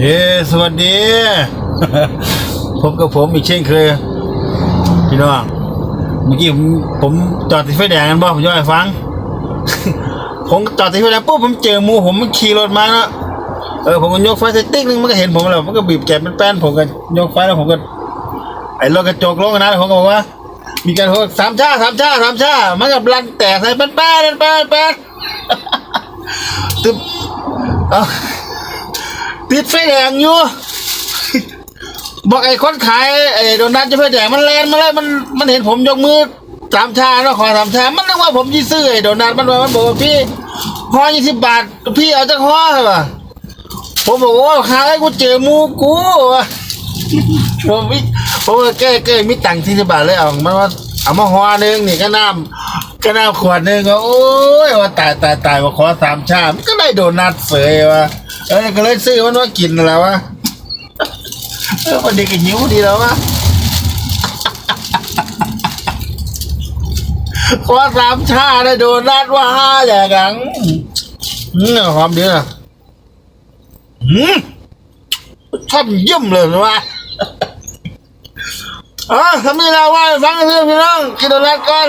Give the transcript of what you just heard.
เย้สวัสดีพบกับผมอีกเช่นเคย พี่น้อง เมื่อกี้ผมผมจอดติดไฟแดงกันบ่ผมจะให้ฟัง ผมจอดติดไฟแดงปุ๊บผมเจอมูผมมันขี่รถมาเนาะเออผมก็ยกไฟใส่ติ๊กนึงมันก็เห็นผมแล้วมันก็บีบแกะเป็นแป้นผมก็ยกไฟแล้วผมก็ ไอ้รถกระจกลงนะผมก็บอกว่า มีการโทรสามชาสามชาสามชามันกับรันแตกใส่แป้นแป้นแป้นแป้นตึ๊บเอา ติดไฟแดงอยู่ บอกไอ้คนขายไอ้โดนัทจะไฟแดงมันแลนมาเลยมันมันเห็นผมยกมือสามชาแล้วขอสามชามันนึกว่าผมยี่ซื้อไอ้โดนัทมันว่ามันบอกว่าพี่ห่อยี่สิบบาท พี่เอาจากห่อเหรอผมบอกว่าขายกูเจอมูกูผมมิผมว่าแก้แก้มีตังค์ที่สิบบาทเลยเอามันว่าเอามาห่อหนึงนี่ก็น้ำ ก็น้ำขวดหนึงก็โอ้ยว่าตายตายตายว่าขอสามชามนก็ได้โดนัทเสยว่ะเออก็เลยซื้อมันว่ากินแล้ววะเออวันเด็กก็หิวดีแล้ววะขอสามชาได้โดนัทว่าห้าอย่างกังอืมหอมดีนะอืมชอบเยี่ยมเลยนะวะอ๋อทำไมเราว่าให้ฟังเพื่อนพี่น้องกินโดนัทก่อน